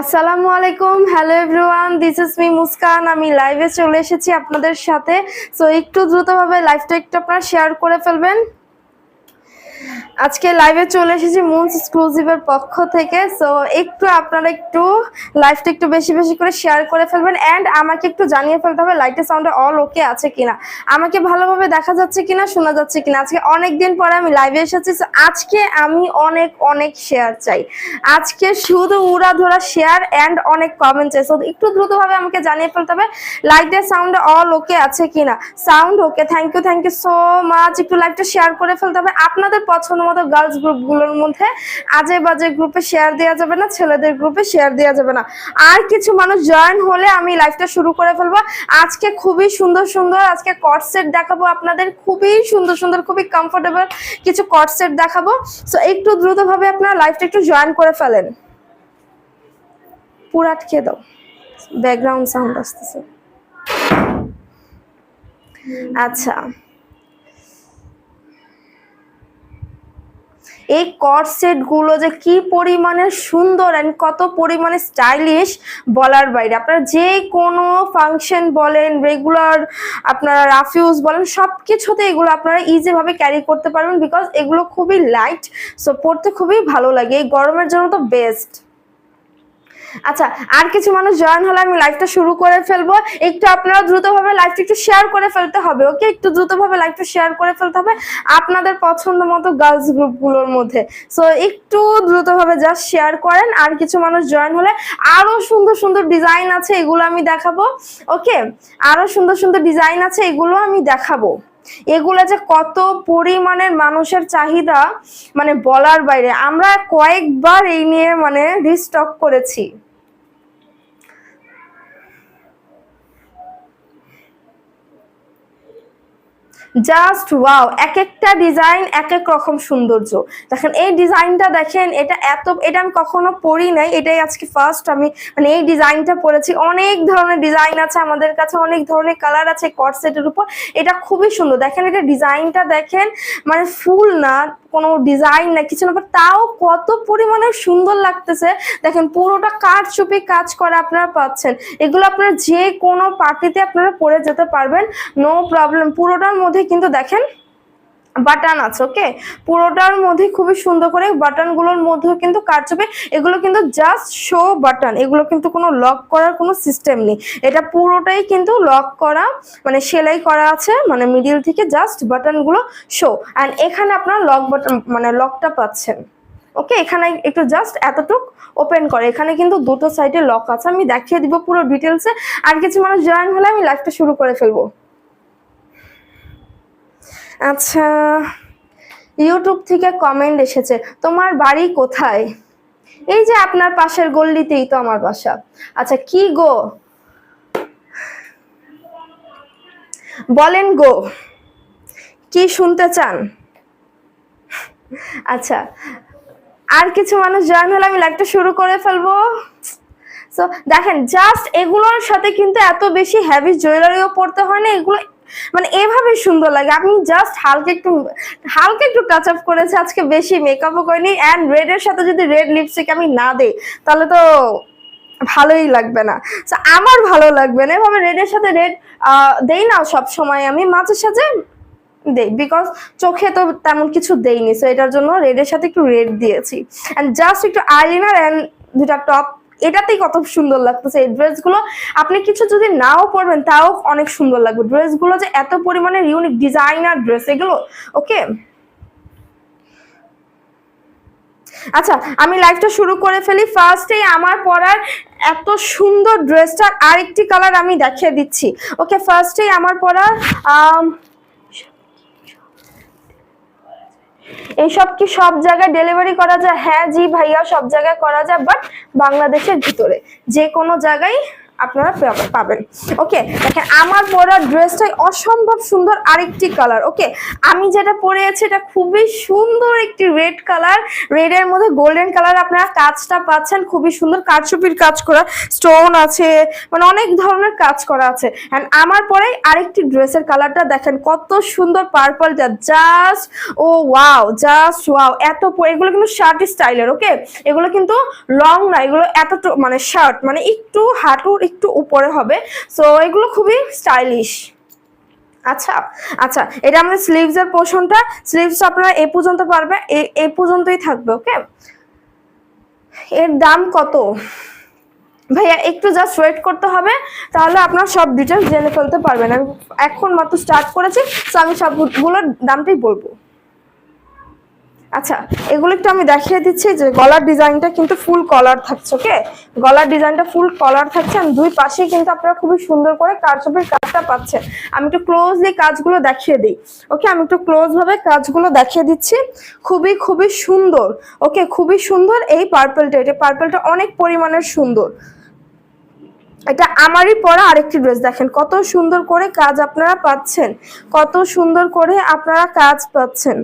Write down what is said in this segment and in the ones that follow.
আসসালামু আলাইকুম। Hello everyone this is me Muskan আমি লাইভে চলে এসেছি আপনাদের সাথে। সো একটু দ্রুতভাবে লাইভটা একটু আপনারা শেয়ার করে ফেলবেন। আজকে লাইভে চলে এসেছি মুনস এক্সক্লুসিভের পক্ষ থেকে। সো একটু আপনারা একটু লাইভটা একটু বেশি বেশি করে শেয়ার করে ফেলবেন অ্যান্ড আমাকে একটু জানিয়ে ফেলতে হবে লাইটের সাউন্ডে অল ওকে আছে কিনা। আমাকে ভালোভাবে দেখা যাচ্ছে কিনা, শোনা যাচ্ছে কিনা। আজকে অনেক দিন পরে আমি লাইভে এসেছি, so আজকে আমি অনেক অনেক শেয়ার চাই। আজকে শুধু উড়া ধরা শেয়ার অ্যান্ড অনেক কমেন্ট চাই সো একটু দ্রুতভাবে আমাকে জানিয়ে ফেলতে হবে লাইটের সাউন্ডে অল ওকে আছে কিনা। Sound okay thank you thank you so much একটু লাইভটা শেয়ার করে ফেলতে হবে। আপনাদের পছন্দ মতো গার্লস গ্রুপগুলোর মধ্যে আজে বাজে গ্রুপে শেয়ার দেওয়া যাবে না, ছেলেদের গ্রুপে শেয়ার দেওয়া যাবে না। আর কিছু মানুষ জয়েন হলে আমি লাইভটা শুরু করে ফেলব। আজকে খুবই সুন্দর সুন্দর আজকে কট সেট দেখাবো আপনাদের, খুবই সুন্দর সুন্দর, খুবই কমফোর্টেবল কিছু কট সেট দেখাবো। সো একটু দ্রুতভাবে আপনারা লাইভটা একটু জয়েন করে ফেলেন। পুরো আটকে দাও। ব্যাকগ্রাউন্ড সাউন্ড আসতেছে। আচ্ছা। এই কট সেটগুলো যে কি পরিমাণে সুন্দর এন্ড কত পরিমাণে স্টাইলিশ বলার বাইরে। আপনারা যে কোনো ফাংশন বলেন রেগুলার আপনারা রাফিউজ বলেন সব কিছুতে এগুলো আপনারা ইজিভাবে ক্যারি করতে পারবেন বিকজ এগুলো খুবই লাইট সো পড়তে খুবই ভালো লাগে। এই গরমের জন্য তো বেস্ট আচ্ছা আর কিছু মানুষ জয়েন হলে আমি লাইভটা শুরু করে ফেলব। একটু আপনারা দ্রুতভাবে লাইভটা একটু শেয়ার করে ফেলতে হবে ওকে একটু দ্রুতভাবে লাইভটা শেয়ার করে ফেলতে হবে আপনাদের পছন্দ মতো গার্লস গ্রুপগুলোর মধ্যে। সো একটু দ্রুতভাবে জাস্ট শেয়ার করেন, আর কিছু মানুষ জয়েন হলে আরও সুন্দর সুন্দর ডিজাইন আছে, এগুলো আমি দেখাবো ওকে আরও সুন্দর সুন্দর ডিজাইন আছে, এগুলো আমি দেখাবো। এগুলো যে কত পরিমাণের মানুষের চাহিদা মানে বলার বাইরে, আমরা কয়েকবার এই নিয়ে মানে রিস্টক করেছি। জাস্ট ওয়াও এক একটা ডিজাইন এক এক রকম সৌন্দর্য। দেখেন, এই ডিজাইনটা দেখেন, এটা এত, এটা আমি কখনো পরি নাই, এটাই আজকে ফার্স্ট আমি মানে এই ডিজাইনটা পরেছি অনেক ধরনের ডিজাইন আছে আমাদের কাছে, অনেক ধরনের কালার আছে কট সেটের উপর। এটা খুবই সুন্দর। দেখেন, এটা ডিজাইনটা দেখেন মানে ফুল না, কোনো ডিজাইন না, কিছু না তাও কত পরিমাণে সুন্দর লাগতেছে। দেখেন, পুরোটা কাঠ চুপি কাজ করা আপনারা পাচ্ছেন। এগুলো আপনারা যে কোনো পার্টিতে আপনারা পরে যেতে পারবেন নো প্রবলেম পুরোটার মধ্যে কিন্তু দেখেন, বাটন আছে ওকে পুরোটার মধ্যে খুবই সুন্দর করে বাটনগুলোর মধ্যেও কিন্তু কারচুপি এগুলো কিন্তু জাস্ট শো বাটন এগুলো কিন্তু কোনো লক করার কোনো সিস্টেম নেই। এটা পুরোটাই কিন্তু লক করা মানে সেলাই করা আছে মানে মিডিল থেকে জাস্ট বাটনগুলো শো অ্যান্ড এখানে আপনার লক বাটন মানে লকটা পাচ্ছেন ওকে এখানে একটু জাস্ট এতটুক ওপেন করে। এখানে কিন্তু দুটো সাইডে লক আছে। আমি দেখিয়ে দিব পুরো ডিটেলসে আর কিছু মানুষ জয়েন হলে আমি লাইভটা শুরু করে ফেলব। আচ্ছা ইউটিউব থেকে কমেন্ট এসেছে, তোমার বাড়ি কোথায়? এই যে আপনার পাশের গল্লিতেই তো আমার বাসা। আচ্ছা কি গো? বলেন গো, কি শুনতে চান? আচ্ছা আর কিছু মানুষ জয়েন হলে আমি লাইভটা শুরু করে ফেলব। সো দেখেন জাস্ট এগুলোর সাথে কিন্তু এত বেশি হেভি জুয়েলারিও পড়তে হয় না, এগুলো মানে এভাবে সুন্দর লাগে। আমি জাস্ট হালকা একটু হালকা একটু টাচ আপ করেছে। আজকে বেশি মেকআপও করিনি। অ্যান্ড রেড এর সাথে যদি রেড লিপস্টিক আমি না দেই তাহলে তো ভালোই লাগবে না। So, আমার ভালো লাগবে না। এভাবে রেডের সাথে রেড দেই না সব সময় আমি। মাঝে সাথে দেই। বিকজ চোখে তো তেমন কিছু দেইনি। সো এটার জন্য রেডের সাথে একটু রেড দিয়েছি। অ্যান্ড জাস্ট একটু আইলাইনার অ্যান্ড দুটা টপ এটাতেই কত সুন্দর লাগতেছে। এই ড্রেসগুলো আপনি কিছু যদি নাও পরবেন, তাও অনেক সুন্দর লাগবে। ড্রেসগুলো যে এত পরিমাণে ইউনিক ডিজাইনার ড্রেস এগুলো ওকে আচ্ছা আমি লাইভটা শুরু করে ফেলি। ফার্স্টেই আমার পরার এত সুন্দর ড্রেসটার আরেকটি কালার আমি দেখিয়ে দিচ্ছি। ওকে ফার্স্টেই আমার পরার আম, এইসব কি সব জায়গায় ডেলিভারি করা যায়? হ্যাঁ জি ভাইয়া, সব জায়গায় করা যায় বাট বাংলাদেশের ভিতরে যে কোনো জায়গায় আপনারা পাবেন। ওকে দেখেন, আমার পরা ড্রেসটাই অসম্ভব সুন্দর আরেকটি কালার ওকে আমি যেটা পরে আছি, এটা খুবই সুন্দর একটি রেড কালার রেডের মধ্যে গোল্ডেন কালার আপনারা কাজটা পাচ্ছেন, খুবই সুন্দর কারচুপির কাজ করা স্টোন আছে মানে অনেক ধরনের কাজ করা আছে। অ্যান্ড আমার পরে আরেকটি ড্রেসের কালারটা দেখেন, কত সুন্দর পার্পলটা জাস্ট ও ওয়াও জাস্ট ওয়াও এত এগুলো কিন্তু শার্ট স্টাইলের ওকে এগুলো কিন্তু লং না, এগুলো এত মানে শার্ট মানে একটু হাঁটুর একটু উপরে হবে। সো এগুলো খুবই স্টাইলিশ আচ্ছা আচ্ছা এটা আমাদের স্লিভস এর পোর্শনটা স্লিভস আপনারা এ পর্যন্ত পারবে, এ- পর্যন্তই থাকবে ওকে এর দাম কত? ভাইয়া, একটু জাস্ট ওয়েট করতে হবে, তাহলে আপনার সব ডিটেলস জেনে ফেলতে পারবেন। আমি এখন মাত্র স্টার্ট করেছি তো আমি সবগুলোর দামটাই বলব। আচ্ছা এগুলো একটু আমি দেখিয়ে দিচ্ছি যে গলার ডিজাইনটা কিন্তু ফুল কলার থাকছে ওকে গলার ডিজাইনটা ফুল কলার থাকছে আর দুই পাশে কিন্তু আপনারা খুবই সুন্দর করে কারচুপির কাজটা পাচ্ছেন। আমি একটু ক্লোজলি কাজগুলো দেখিয়ে দিই ওকে আমি একটু ক্লোজ ভাবে কাজগুলো দেখিয়ে দিচ্ছি। খুবই খুবই সুন্দর ওকে খুবই সুন্দর এই পার্পলটা এটা পার্পলটা অনেক পরিমাণের সুন্দর। এটা আমারই পরা আরেকটি ড্রেস দেখেন কত সুন্দর করে কাজ আপনারা পাচ্ছেন, কত সুন্দর করে আপনারা কাজ পাচ্ছেন।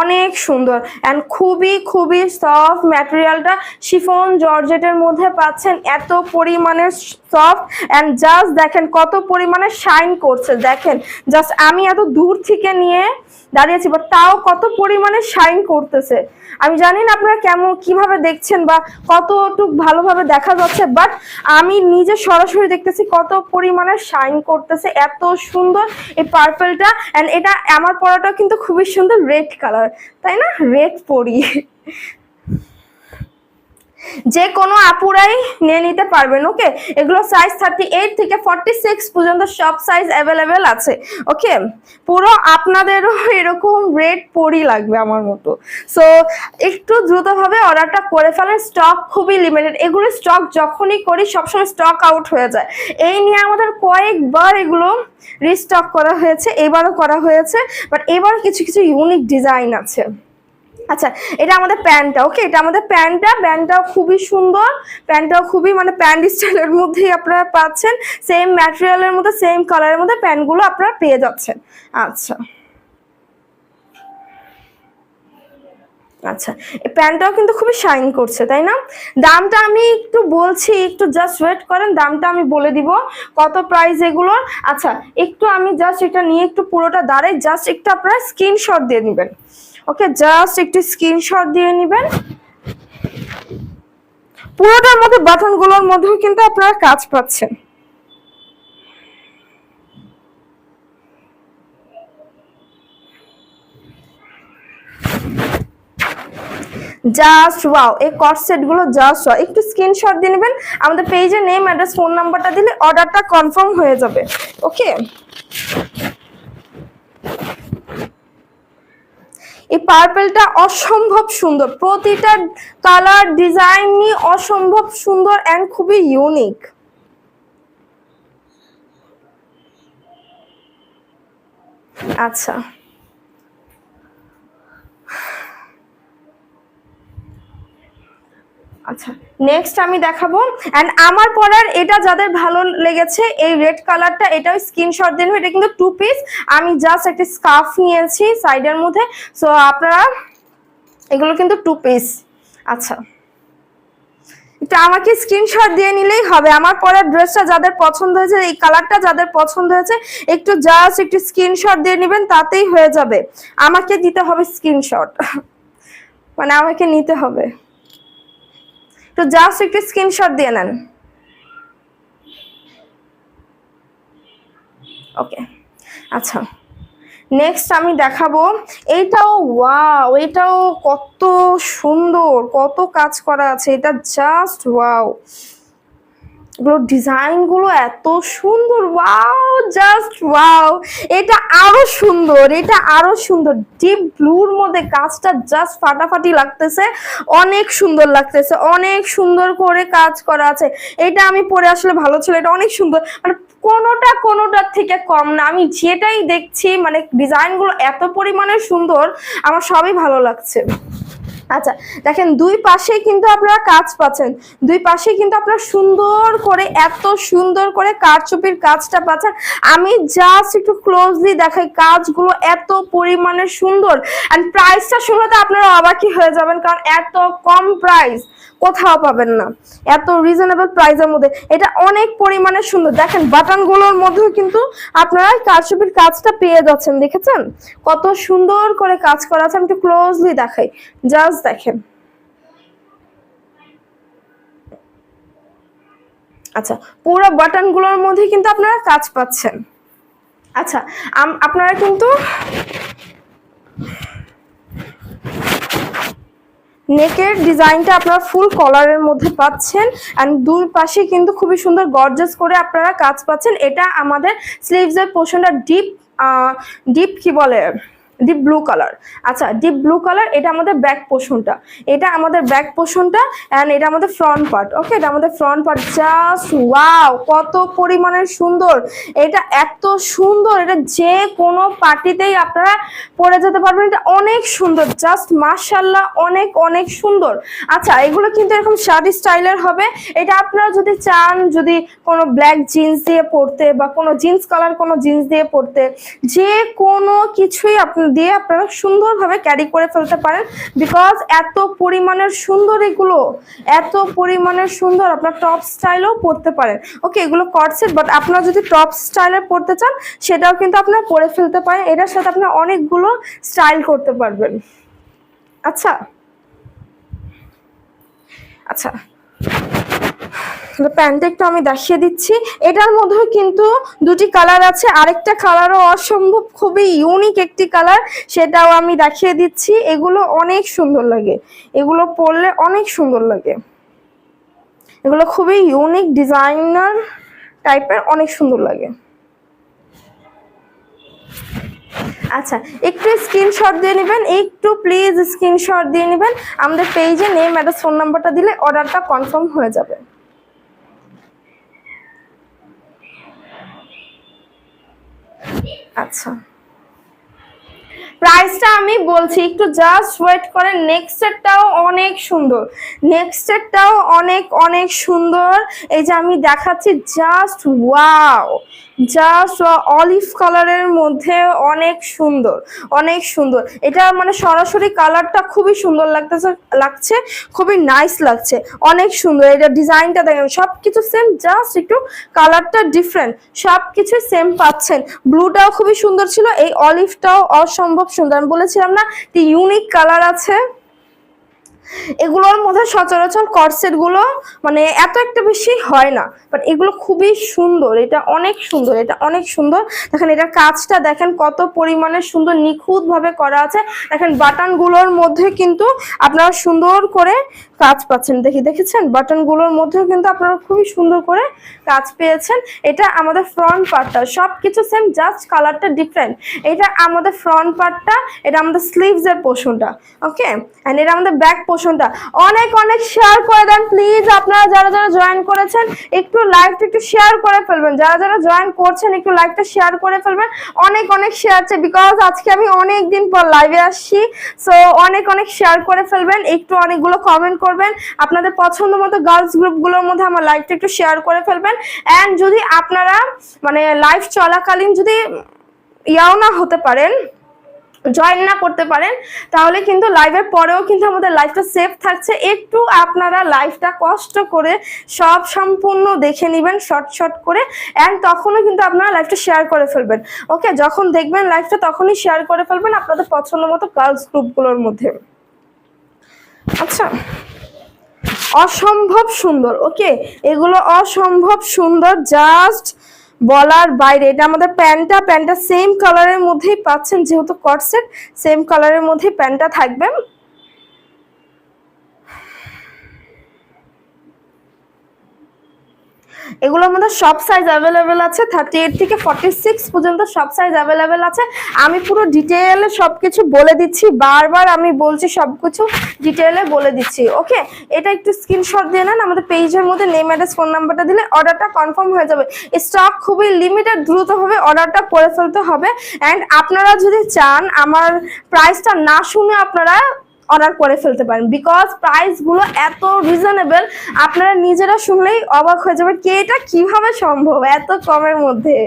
অনেক সুন্দর অ্যান্ড খুবই খুবই সফট ম্যাটেরিয়ালটা শিফন জর্জেটের মধ্যে পাচ্ছেন। এত পরিমাণে সফট অ্যান্ড জাস্ট দেখেন কত পরিমাণে শাইন করছে। দেখেন জাস্ট আমি এত দূর থেকে নিয়ে দাঁড়িয়েছি বাট তাও কত পরিমাণে শাইন করতেছে। আমি জানি না আপনারা কেমন, কীভাবে দেখছেন বা কতটুক ভালোভাবে দেখা যাচ্ছে বাট আমি নিজে সরাসরি দেখতেছি কত পরিমাণে শাইন করতেছে, এত সুন্দর এই পার্পলটা অ্যান্ড এটা আমার পরাটাও কিন্তু খুবই সুন্দর রেড কালার তাই না? রেড পরি। যে কোনো আপুরাই নিয়ে নিতে পারবেন, ওকে? এগুলো সাইজ থার্টি এইট থেকে ফর্টি সিক্স পর্যন্ত সব সাইজ অ্যাভেলেবেল আছে, ওকে? পুরো আপনাদেরও এরকম রেড পরি লাগবে আমার মতো। সো একটু দ্রুতভাবে অর্ডারটা করে ফেলেন স্টক খুবই লিমিটেড এগুলো স্টক যখনই করি, সবসময় স্টক আউট হয়ে যায়। এই নিয়ে আমাদের কয়েকবার এগুলো রিস্টক করা হয়েছে, এবারও করা হয়েছে বাট এবার কিছু কিছু ইউনিক ডিজাইন আছে। আচ্ছা এটা আমাদের প্যান্টটা ওকে এটা আমাদের প্যান্টটা প্যান্টটাও খুবই সুন্দর প্যান্টটাও খুবই মানে প্যান্ট স্টাইলের মধ্যেই আপনারা পাচ্ছেন সেম ম্যাটেরিয়ালের মধ্যে সেম কালারের মধ্যে প্যান্টগুলো আপনারা পেয়ে যাচ্ছেন। আচ্ছা। আচ্ছা এই প্যান্টটাও কিন্তু খুবই শাইন করছে, তাই না? দামটা আমি একটু বলছি, একটু জাস্ট ওয়েট করেন, দামটা আমি বলে দিব, কত প্রাইস এগুলোর? আচ্ছা একটু আমি জাস্ট এটা নিয়ে একটু পুরোটা দাঁড়াই জাস্ট একটু আপনারা স্ক্রিনশট দিয়ে নেবেন ওকে জাস্ট একটু স্ক্রিনশট দিয়ে নেবেন। পুরোটার মধ্যে বাটনগুলোর মধ্যেও কিন্তু আপনারা কাজ পাচ্ছেন। জাস্ট ওয়াও এই কট সেটগুলো জাস্ট ওয়াও একটু স্ক্রিনশট দিয়ে নেবেন। আমাদের পেজে নেম অ্যাড্রেস ফোন নাম্বারটা দিলে অর্ডারটা কনফার্ম হয়ে যাবে। ওকে পার্পেলটা অসম্ভব সুন্দর। প্রতিটা কালার ডিজাইনই অসম্ভব সুন্দর অ্যান্ড খুবই ইউনিক আচ্ছা। আচ্ছা নেক্সট আমি দেখাবো। অ্যান্ড আমার পরার এটা যাদের ভালো লেগেছে, এই রেড কালারটা এটাও স্ক্রিনশট দিন এটা কিন্তু টু পিস আমি জাস্ট একটা স্কার্ফ নিয়েছি সাইডের মধ্যে। সো আপনারা, এগুলো কিন্তু টু পিস আচ্ছা এটা আমাকে স্ক্রিনশট দিয়ে নিলেই হবে। আমার পরার ড্রেসটা যাদের পছন্দ হয়েছে, এই কালারটা যাদের পছন্দ হয়েছে, একটু জাস্ট একটু স্ক্রিনশট দিয়ে নেবেন, তাতেই হয়ে যাবে। আমাকে দিতে হবে স্ক্রিনশট মানে আমাকে নিতে হবে। তো জাস্ট একটু স্ক্রিনশট দিয়ে নেন। ওকে আচ্ছা। নেক্সট আমি দেখাবো। এইটাও ওয়াও এটাও কত সুন্দর, কত কাজ করা আছে। এটা জাস্ট ওয়াও এগুলো ডিজাইনগুলো এত সুন্দর ওয়াও জাস্ট ওয়াও এটা আরও সুন্দর, এটা আরও সুন্দর ডিপ ব্লুর মধ্যে কাজটা জাস্ট ফাটাফাটি লাগতেছে, অনেক সুন্দর লাগতেছে, অনেক সুন্দর করে কাজ করা আছে, এটা আমি পরে আসলে ভালো ছিল, এটা অনেক সুন্দর মানে কোনোটা কোনোটার থেকে কম না, আমি যেটাই দেখছি মানে ডিজাইনগুলো এত পরিমাণে সুন্দর, আমার সবই ভালো লাগছে। আচ্ছা দেখেন দুই পাশে কিন্তু আপনারা কাজ পাচ্ছেন। দুই পাশে কিন্তু আপনারা সুন্দর করে, এত সুন্দর করে কারচুপির কাজটা পাচ্ছেন। আমি জাস্ট একটু ক্লোজলি দেখাই, কাজগুলো এত পরিমাণে সুন্দর। অ্যান্ড প্রাইসটা শুনলে তো আপনারা অবাকই হয়ে যাবেন, কারণ এত কম প্রাইস কোথাও পাবেন না। এত রিজনেবল প্রাইসের মধ্যে। এটা অনেক পরিমাণে সুন্দর। দেখেন, বাটনগুলোর মধ্যেও কিন্তু আপনারা কারচুপির কাজটা পেয়ে যাচ্ছেন, দেখেছেন? কত সুন্দর করে কাজ করা আছে। আমি একটু ক্লোজলি দেখাই। জাস্ট দেখেন। আচ্ছা পুরো বাটনগুলোর মধ্যে কিন্তু আপনারা কাজ পাচ্ছেন। আচ্ছা আপনারা কিন্তু নেকের ডিজাইনটা আপনারা ফুল কলারের মধ্যে পাচ্ছেন অ্যান্ড দুই পাশে কিন্তু খুবই সুন্দর গর্জেস করে আপনারা কাজ পাচ্ছেন। এটা আমাদের স্লিভসের পোর্শনটা ডিপ ডিপ কি বলে? ডিপ ব্লু কালার আচ্ছা ডিপ ব্লু কালার এটা আমাদের ব্যাক পোর্শনটা এটা আমাদের ব্যাক পোর্শনটা অ্যান্ড এটা আমাদের ফ্রন্ট পার্ট ওকে এটা আমাদের ফ্রন্ট পার্ট জাস্ট ওয়াও কত পরিমাণের সুন্দর। এটা এত সুন্দর, এটা যে কোনো পার্টিতেই আপনারা পরে যেতে পারবেন। এটা অনেক সুন্দর জাস্ট মার্শাল্লাহ অনেক অনেক সুন্দর। আচ্ছা এগুলো কিন্তু এরকম শাড়ি স্টাইলের হবে। এটা আপনারা যদি চান, যদি কোনো ব্ল্যাক জিন্স দিয়ে পরতে বা কোনো জিন্স কালার কোনো জিন্স দিয়ে পরতে, যে কোনো কিছুই আপনি দিয়ে আপনারা সুন্দরভাবে ক্যারি করে ফেলতে পারেন বিকজ এত পরিমাণের সুন্দর এগুলো, এত পরিমাণের সুন্দর আপনার টপ স্টাইলেও পরতে পারেন। ওকে এগুলো কটসেট বাট আপনারা যদি টপ স্টাইলে পরতে চান, সেটাও কিন্তু আপনারা পরে ফেলতে পারেন। এটার সাথে আপনার অনেকগুলো স্টাইল করতে পারবেন। আচ্ছা। আচ্ছা। প্যান্টটা একটু আমি দেখিয়ে দিচ্ছি। এটার মধ্যেও কিন্তু দুটি কালার আছে। আরেকটা কালারও অসম্ভব খুবই ইউনিক একটি কালার সেটাও আমি দেখিয়ে দিচ্ছি। এগুলো অনেক সুন্দর লাগে। এগুলো পরলে অনেক সুন্দর লাগে। এগুলো খুবই ইউনিক ডিজাইনার টাইপের অনেক সুন্দর লাগে। আচ্ছা একটু স্ক্রিনশট দিয়ে নেবেন। একটু প্লিজ স্ক্রিনশট দিয়ে নেবেন। আমাদের পেজে নেম অ্যাড্রেস ফোন নাম্বারটা দিলে অর্ডারটা কনফার্ম হয়ে যাবে। আচ্ছা। প্রাইসটা আমি বলছি, একটু জাস্ট ওয়েট করেন নেক্সটেরটাও অনেক সুন্দর। নেক্সটেরটাও অনেক অনেক সুন্দর। এই যে আমি দেখাচ্ছি জাস্ট ওয়াও জাস্ট অলিভ কালারের মধ্যে অনেক সুন্দর অনেক সুন্দর। এটা মানে সরাসরি কালারটা খুবই সুন্দর লাগতেছে, লাগছে, খুবই নাইস লাগছে, অনেক সুন্দর। এটা ডিজাইনটা দেখেন সব কিছু সেম জাস্ট একটু কালারটা ডিফারেন্ট সব কিছু সেম পাচ্ছেন। ব্লুটাও খুবই সুন্দর ছিল, এই অলিভটাও অসম্ভব সুন্দর। আমি বলেছিলাম না যে ইউনিক কালার আছে? এগুলোর মধ্যে সচরাচর কর্সেটগুলো মানে এত একটা বেশি হয় না। বাট এগুলো খুবই সুন্দর, এটা অনেক সুন্দর, এটা অনেক সুন্দর। দেখেন, এটার কাজটা দেখেন কত পরিমাণে সুন্দর নিখুঁত ভাবে করা আছে। দেখেন বাটনগুলোর মধ্যে কিন্তু আপনারা সুন্দর করে কাজ পাচ্ছেন। দেখি, দেখেছেন? বাটনগুলোর মধ্যেও কিন্তু আপনারা খুবই সুন্দর করে কাজ পেয়েছেন। এটা আমাদের ফ্রন্ট পার্টটা সব কিছু সেম জাস্ট কালারটা ডিফারেন্ট এটা আমাদের ফ্রন্ট পার্টটা এটা আমাদের স্লিভস এর পোর্শনটা ওকে এন্ড এটা আমাদের ব্যাক পোর্শনটা অনেক অনেক শেয়ার করে দেন প্লিজ আপনারা যারা যারা জয়েন করেছেন, একটু লাইভটা একটু শেয়ার করে ফেলবেন। যারা যারা জয়েন করছেন, একটু লাইভটা শেয়ার করে ফেলবেন। অনেক অনেক শেয়ার চাই বিকজ আজকে আমি অনেক দিন পর লাইভে আসছি। সো অনেক অনেক শেয়ার করে ফেলবেন, একটু অনেকগুলো কমেন্ট করবেন। আপনাদের পছন্দ মতো গার্লস গ্রুপগুলোর মধ্যে আমার লাইভটা একটু শেয়ার করে ফেলবেন। অ্যান্ড যদি আপনারা মানে লাইভ চলাকালীন যদি ইয়াও না হতে পারেন জয়েন না করতে পারেন, তাহলে কিন্তু লাইভের পরেও কিন্তু আমাদের লাইফটা সেফ থাকছে। একটু আপনারা লাইফটা কষ্ট করে সব সম্পূর্ণ দেখে নেবেন শর্ট শর্ট করে অ্যান্ড তখনও কিন্তু আপনারা লাইভটা শেয়ার করে ফেলবেন। ওকে যখন দেখবেন লাইভটা তখনই শেয়ার করে ফেলবেন আপনাদের পছন্দ মতো গার্লস গ্রুপগুলোর মধ্যে। আচ্ছা অসম্ভব সুন্দর। ওকে এগুলো অসম্ভব সুন্দর জাস্ট বলার বাইরে, এটা আমাদের প্যান্টটা প্যান্টটা সেম কালারের মধ্যেই পাচ্ছেন, যেহেতু কটসেট সেম কালারের মধ্যেই প্যান্টটা থাকবে। এগুলোর মধ্যে সব সাইজ অ্যাভেলেবেল আছে থার্টি এইট থেকে ফর্টি সিক্স পর্যন্ত সব সাইজ অ্যাভেলেবেল আছে। আমি পুরো ডিটেলে সব কিছু বলে দিচ্ছি, বারবার আমি বলছি সব কিছু ডিটেলে বলে দিচ্ছি ওকে এটা একটু স্ক্রিনশট দিয়ে নেন, আমাদের পেজের মধ্যে নেম অ্যাড্রেস ফোন নাম্বারটা দিলে অর্ডারটা কনফার্ম হয়ে যাবে। স্টক খুবই লিমিটেড দ্রুতভাবে অর্ডারটা করে ফেলতে হবে। অ্যান্ড আপনারা যদি চান, আমার প্রাইসটা না শুনে আপনারা অর্ডার করে ফেলতে পারেন। বিকজ প্রাইসগুলো এত রিজনেবল আপনারা নিজেরা শুনলেই অবাক হয়ে যাবেন কি এটা কীভাবে সম্ভব এত কমের মধ্যে।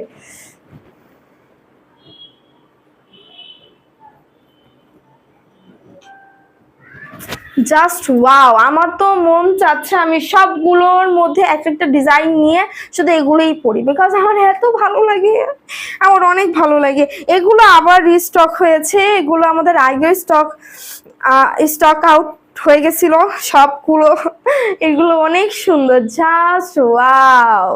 জাস্ট ওয়াও আমার তো মন চাচ্ছে আমি সবগুলোর মধ্যে এক একটা ডিজাইন নিয়ে শুধু এগুলোই পরি। বিকজ আমার এত ভালো লাগে, আমার অনেক ভালো লাগে। এগুলো আবার রিস্টক হয়েছে, এগুলো আমাদের আগে স্টক স্টক আউট হয়ে গেছিল সবগুলো। এগুলো অনেক সুন্দর। জাস্ট ওয়াও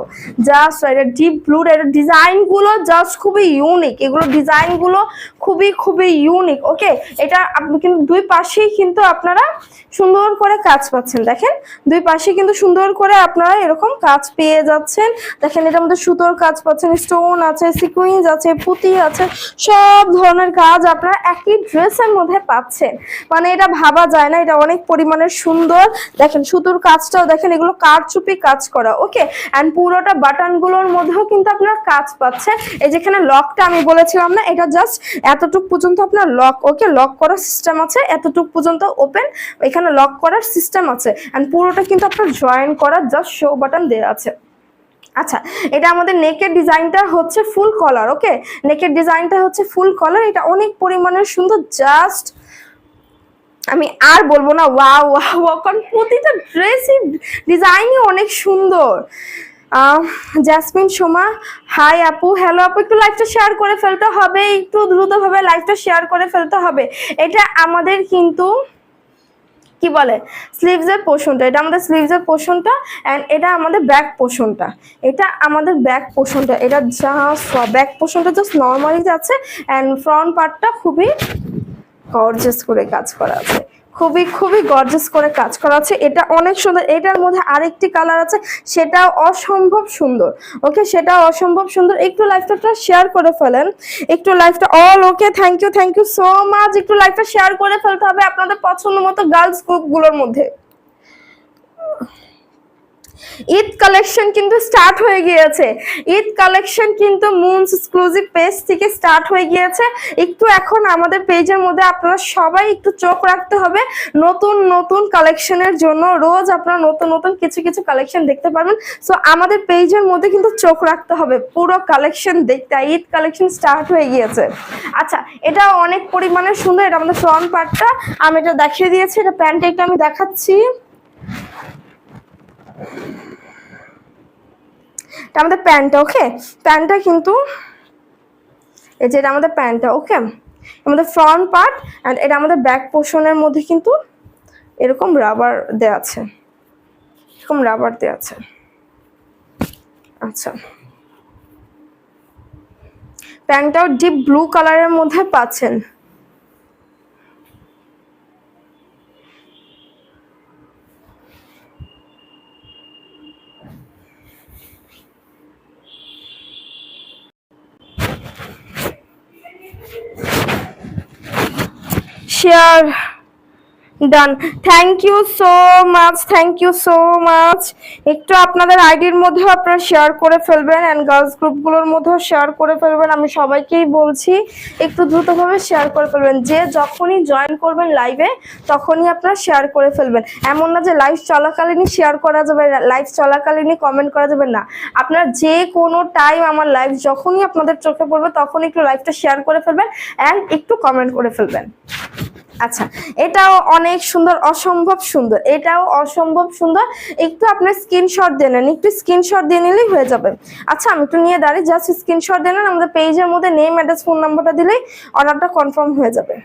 জাস্ট এটা ডিপ ব্লুর এটা ডিজাইনগুলো জাস্ট খুবই ইউনিক এগুলো ডিজাইনগুলো খুবই খুবই ইউনিক ওকে এটা আপনি কিন্তু দুই পাশেই কিন্তু আপনারা সুন্দর করে কাজ পাচ্ছেন। দেখেন, দুই পাশে কিন্তু সুন্দর করে আপনারা এরকম কাজ পেয়ে যাচ্ছেন। দেখেন, এটার মধ্যে সুতোর কাজ পাচ্ছেন স্টোন আছে সিকুইন্স আছে, পুঁতি আছে, সব ধরনের কাজ আপনারা একই ড্রেসের মধ্যে পাচ্ছেন। মানে এটা ভাবা যায় না, এটা অনেক পরিমাণের সুন্দর। দেখেন, সুতোর কাজটাও দেখেন, এগুলো কারচুপি কাজ করা, ওকে? অ্যান্ড পুরোটা বাটনগুলোর মধ্যেও কিন্তু আপনারা কাজ পাচ্ছে। এই যেখানে লকটা আমি বলেছিলাম না, এটা জাস্ট এতটুক পর্যন্ত আপনার লক, ওকে? লক করার সিস্টেম আছে, এতটুক পর্যন্ত ওপেন এখানে লক করার সিস্টেম আছে। অ্যান্ড পুরোটা কিন্তু আপনার জয়েন করার জাস্ট শো বাটন দেওয়া আছে। আচ্ছা এটা আমাদের নেকের ডিজাইনটা হচ্ছে ফুল কলার ওকে? নেকের ডিজাইনটা হচ্ছে ফুল কলার এটা অনেক পরিমাণের সুন্দর জাস্ট আমি আর বলব না ওয়া ওয়া কারণ প্রতিটা ড্রেসই ডিজাইনই অনেক সুন্দর। জাসমিন, সোমা, হাই আপু, হ্যালো আপু, একটু লাইভটা শেয়ার করে ফেলতে হবে, একটু দ্রুতভাবে লাইভটা শেয়ার করে ফেলতে হবে। এটা আমাদের কিন্তু, কি বলে স্লিভসের পোষণটা, এটা আমাদের স্লিভসের পোষণটা অ্যান্ড এটা আমাদের ব্যাক পোষণটা। এটা আমাদের ব্যাক পোষণটা, এটা যা ব্যাক পোষণটা জাস্ট নর্মালি যাচ্ছে অ্যান্ড ফ্রন্ট পার্টটা খুবই গর্জেস করে কাজ করা আছে। খুবই খুবই গর্জেস করে কাজ করা আছে। এটা অনেক সুন্দর। এটার মধ্যে আরেকটি কালার আছে, সেটাও অসম্ভব সুন্দর। ওকে সেটাও অসম্ভব সুন্দর। একটু লাইফটা শেয়ার করে ফেলেন। একটু লাইফটা all okay thank you thank you so much একটু লাইফটা শেয়ার করে ফেলতে হবে আপনাদের পছন্দ মতো গার্লস গ্রুপগুলোর মধ্যে। ঈদ কালেকশন কিন্তু স্টার্ট হয়ে গিয়েছে। ঈদ কালেকশন কিন্তু মুনস এক্সক্লুসিভ পেজ থেকে স্টার্ট হয়ে গিয়েছে। একটু এখন আমাদের পেজের মধ্যে আপনারা সবাই একটু চোখ রাখতে হবে। নতুন নতুন কালেকশনের জন্য রোজ আপনারা নতুন নতুন কিছু কিছু কালেকশন দেখতে পারবেন। সো আমাদের পেজের মধ্যে কিন্তু চোখ রাখতে হবে। পুরো কালেকশন দেখতে ঈদ কালেকশন স্টার্ট হয়ে গিয়েছে। আচ্ছা এটা অনেক পরিমাণে সুন্দর। এটা আমাদের ফ্রন্ট পার্টটা আমি এটা দেখিয়ে দিয়েছি। এটা প্যান্টটা একটু আমি দেখাচ্ছি। এটা আমাদের প্যান্টটা ওকে? প্যান্টটা কিন্তু এই যে এটা আমাদের প্যান্টটা, ওকে? আমাদের ফ্রন্ট পার্ট অ্যান্ড এটা আমাদের ব্যাক পোর্শনের মধ্যে কিন্তু এরকম রাবার দেওয়া আছে। এরকম রাবার দেওয়া আছে। আচ্ছা। প্যান্টটাও ডিপ ব্লু কালারের মধ্যে পাচ্ছেন। Share done thank you so much thank you so much একটু আপনাদের আইডির মধ্যেও আপনারা শেয়ার করে ফেলবেন অ্যান্ড গার্লস গ্রুপগুলোর মধ্যেও শেয়ার করে ফেলবেন। আমি সবাইকেই বলছি, একটু দ্রুতভাবে শেয়ার করে ফেলবেন। যে যখনই জয়েন করবেন লাইভে তখনই আপনারা শেয়ার করে ফেলবেন। এমন না যে লাইভ চলাকালীনই শেয়ার করা যাবে লাইভ চলাকালীনই কমেন্ট করা যাবে না। আপনার যে কোনো টাইম আমার লাইভ যখনই আপনাদের চোখে পড়বে, তখনই একটু লাইভটা শেয়ার করে ফেলবেন অ্যান্ড একটু কমেন্ট করে ফেলবেন। আচ্ছা এটাও অনেক সুন্দর, অসম্ভব সুন্দর, এটাও অসম্ভব সুন্দর। একটু আপনার স্ক্রিনশট দিয়ে নেন, একটু স্ক্রিনশট দিয়ে নিলেই হয়ে যাবে। আচ্ছা আমি একটু নিয়ে দাঁড়িয়ে জাস্ট স্ক্রিনশট দিয়ে নেন, আমাদের পেজের মধ্যে নেম অ্যাড্রেস ফোন নাম্বারটা দিলেই অর্ডারটা কনফার্ম হয়ে যাবে।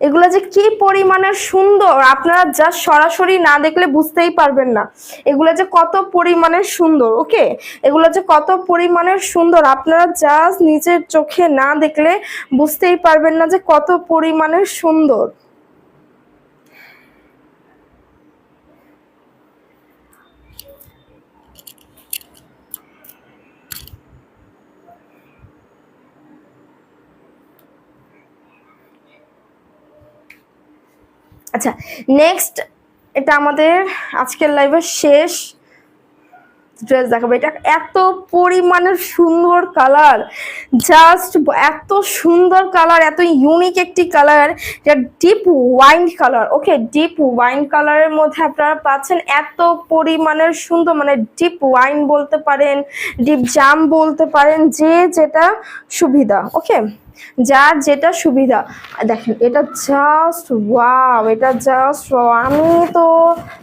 এগুলো যে কি পরিমাণের সুন্দর, আপনারা যা সরাসরি না দেখলে বুঝতেই পারবেন না। এগুলো যে কত পরিমাণের সুন্দর, ওকে? এগুলো যে কত পরিমাণের সুন্দর, আপনারা যা নিজের চোখে না দেখলে বুঝতেই পারবেন না যে কত পরিমাণের সুন্দর। আচ্ছা নেক্সট এটা আমাদের আজকের লাইভের শেষ ড্রেস দেখাবো। এটা এত পরিমাণের সুন্দর কালার জাস্ট এত সুন্দর কালার এত ইউনিক একটি কালার এটা deep wine colour okay deep wine কালারের মধ্যে আপনারা পাচ্ছেন এত পরিমাণের সুন্দর মানে ডিপ ওয়াইন বলতে পারেন ডিপ জাম বলতে পারেন, যে যেটা সুবিধা ওকে যার যেটা সুবিধা। দেখেন, এটা জাস্ট ওয়াও এটা জাস্ট আমি তো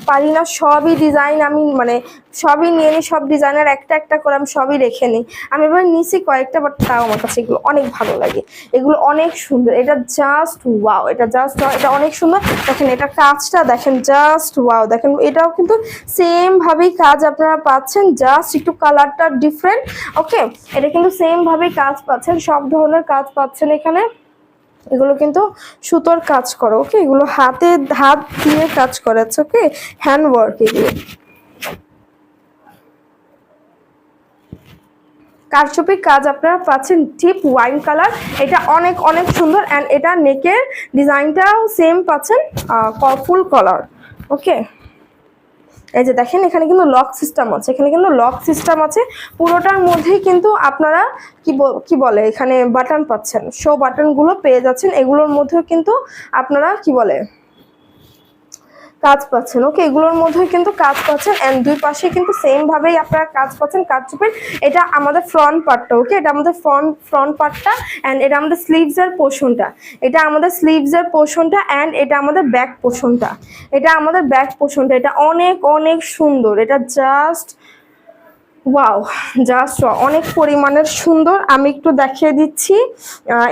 পারি না, সবই ডিজাইন আমি মানে সবই নিয়ে নিই, সব ডিজাইনের একটা একটা করে আমি সবই রেখে নিই। আমি এবার নিছি কয়েকটা বাট তাও আমার কাছে এগুলো অনেক ভালো লাগে। এগুলো অনেক সুন্দর, এটা জাস্ট ওয়াও এটা জাস্ট এটা অনেক সুন্দর। দেখেন, এটা কাজটা দেখেন জাস্ট ওয়াও দেখেন, এটাও কিন্তু সেম ভাবেই কাজ আপনারা পাচ্ছেন জাস্ট একটু কালারটা ডিফারেন্ট ওকে এটা কিন্তু সেম ভাবেই কাজ পাচ্ছেন, সব ধরনের কাজ পাচ্ছেন। এখানে। এগুলো কিন্তু সুতোর কাজ করো, ওকে? এগুলো হাতে, হাত দিয়ে কাজ করাচ্ছে ওকে? হ্যান্ড ওয়ার্ক এগুলো কারচুপির কাজ আপনারা পাচ্ছেন ডিপ ওয়াইন কালার এটা অনেক অনেক সুন্দর অ্যান্ড এটা নেকের ডিজাইনটাও সেম পাচ্ছেন ফুল কালার ওকে? এই যে দেখেন, এখানে কিন্তু লক সিস্টেম আছে। এখানে কিন্তু লক সিস্টেম আছে। পুরোটার মধ্যেই কিন্তু আপনারা কি কি বলে, এখানে বাটন পাচ্ছেন। শো বাটনগুলো পেয়ে যাচ্ছেন। এগুলোর মধ্যেও কিন্তু আপনারা কি বলে কাজ পাচ্ছেন। ওকে, এগুলোর মধ্যে কিন্তু কাজ পাচ্ছেন অ্যান্ড দুই পাশে কিন্তু সেমভাবেই আপনারা কাজ পাচ্ছেন কারচুপির। এটা আমাদের ফ্রন্ট পার্টটা ওকে এটা আমাদের ফ্রন্ট ফ্রন্ট পার্টটা অ্যান্ড এটা আমাদের স্লিভস পোষণটা এটা আমাদের স্লিভস যার পোষণটা অ্যান্ড এটা আমাদের ব্যাক পোষণটা এটা আমাদের ব্যাক পোষণটা এটা অনেক অনেক সুন্দর। এটা জাস্ট ওয়াও জাস্ট অনেক পরিমাণের সুন্দর। আমি একটু দেখিয়ে দিচ্ছি।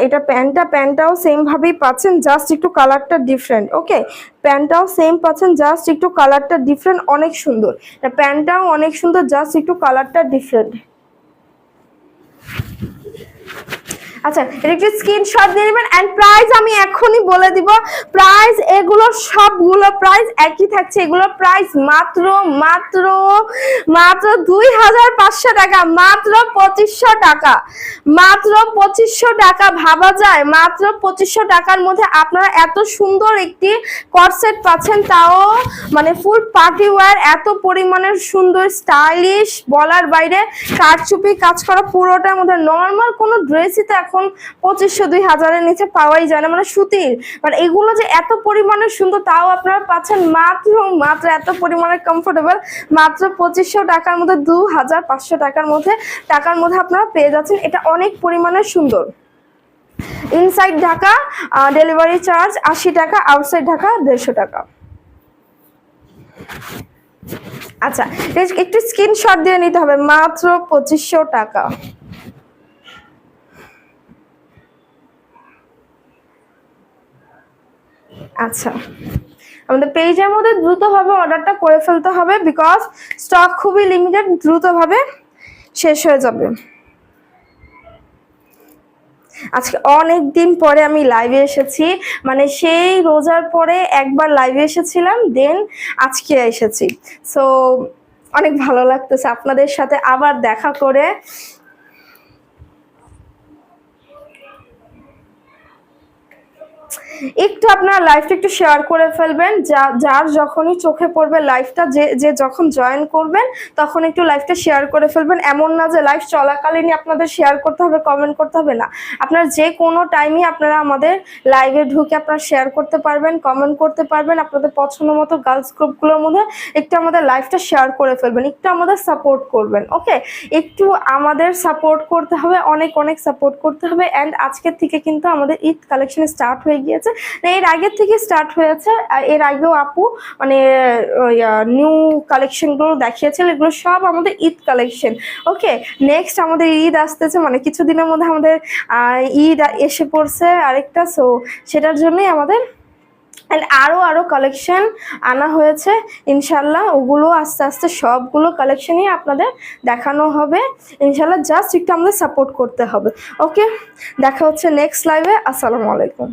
এটা প্যান্টটা, প্যান্টটাও সেমভাবেই পাচ্ছেন জাস্ট একটু কালারটা ডিফারেন্ট ওকে প্যান্টটাও সেম পাচ্ছেন জাস্ট একটু কালারটা ডিফারেন্ট অনেক সুন্দর। প্যান্টটাও অনেক সুন্দর জাস্ট একটু কালারটা ডিফারেন্ট আচ্ছা এটা একটু স্ক্রিনশট দিয়ে নেবেন অ্যান্ড প্রাইস আমি এখনই বলে দিব। প্রাইস এগুলো সবগুলো প্রাইস একই থাকছে। এগুলো প্রাইস মাত্র মাত্র মাত্র দুই হাজার পাঁচশো টাকা, মাত্র পঁচিশশো টাকা। মাত্র পঁচিশশো টাকা ভাবা যায়। মাত্র পঁচিশশো টাকার মধ্যে আপনারা এত সুন্দর একটি কটসেট পাচ্ছেন, তাও মানে ফুল পার্টি ওয়্যার এত পরিমাণের সুন্দর স্টাইলিশ বলার বাইরে কারচুপি কাজ করা পুরোটার মধ্যে নর্মাল কোনো ড্রেসই তো এখন পঁচিশশো দুই হাজারের নিচে পাওয়াই যায় না। মানে সুতির মানে এগুলো যে এত পরিমাণের সুন্দর তাও আপনারা পাচ্ছেন মাত্র মাত্র এত পরিমাণের কমফোর্টেবল মাত্র পঁচিশশো টাকার মধ্যে, দু হাজার পাঁচশো টাকার মধ্যে টাকার মধ্যে আপনারা পেয়ে যাচ্ছেন। এটা অনেক পরিমাণে সুন্দর। ইনসাইড ঢাকা ডেলিভারি চার্জ আশি টাকা আউটসাইড ঢাকা দেড়শো টাকা। আচ্ছা একটু স্ক্রিনশট দিয়ে নিতে হবে, মাত্র পঁচিশশো টাকা। আচ্ছা। আমাদের পেজের মধ্যে দ্রুতভাবে অর্ডারটা করে ফেলতে হবে বিকজ স্টক খুবই লিমিটেড দ্রুতভাবে শেষ হয়ে যাবে। আজকে অনেক দিন পরে আমি লাইভে এসেছি মানে সেই রোজার পরে একবার লাইভে এসেছিলাম দেন আজকে এসেছি। সো অনেক ভালো লাগতেছে আপনাদের সাথে আবার দেখা করে। একটু আপনার লাইফটা একটু শেয়ার করে ফেলবেন। যা, যার যখনই চোখে পড়বে লাইফটা যে যে যখন জয়েন করবেন, তখন একটু লাইফটা শেয়ার করে ফেলবেন। এমন না যে লাইফ চলাকালীনই আপনাদের শেয়ার করতে হবে কমেন্ট করতে হবে, না। আপনার যে কোনো টাইমই আপনারা আমাদের লাইভে ঢুকে আপনারা শেয়ার করতে পারবেন কমেন্ট করতে পারবেন। আপনাদের পছন্দ মতো গার্লস গ্রুপগুলোর মধ্যে একটু আমাদের লাইফটা শেয়ার করে ফেলবেন, একটু আমাদের সাপোর্ট করবেন ওকে একটু আমাদের সাপোর্ট করতে হবে, অনেক অনেক সাপোর্ট করতে হবে। অ্যান্ড আজকের থেকে কিন্তু আমাদের ঈদ কালেকশন স্টার্ট হয়ে গিয়েছে। এর আগের থেকে স্টার্ট হয়েছে। এর আগেও আপু মানে নিউ কালেকশনগুলো দেখিয়েছিল এগুলো সব আমাদের ঈদ কালেকশন ওকে নেক্সট আমাদের ঈদ আসতেছে মানে কিছুদিনের মধ্যে আমাদের ঈদ এসে পড়ছে আরেকটা। সো সেটার জন্যই আমাদের অ্যান্ড আরও আরও কালেকশন আনা হয়েছে ইনশাল্লাহ ওগুলো আস্তে আস্তে সবগুলো কালেকশনই আপনাদের দেখানো হবে। ইনশাল্লাহ জাস্ট একটু আমাদের সাপোর্ট করতে হবে। ওকে দেখা হচ্ছে নেক্সট লাইভে আসসালামু আলাইকুম।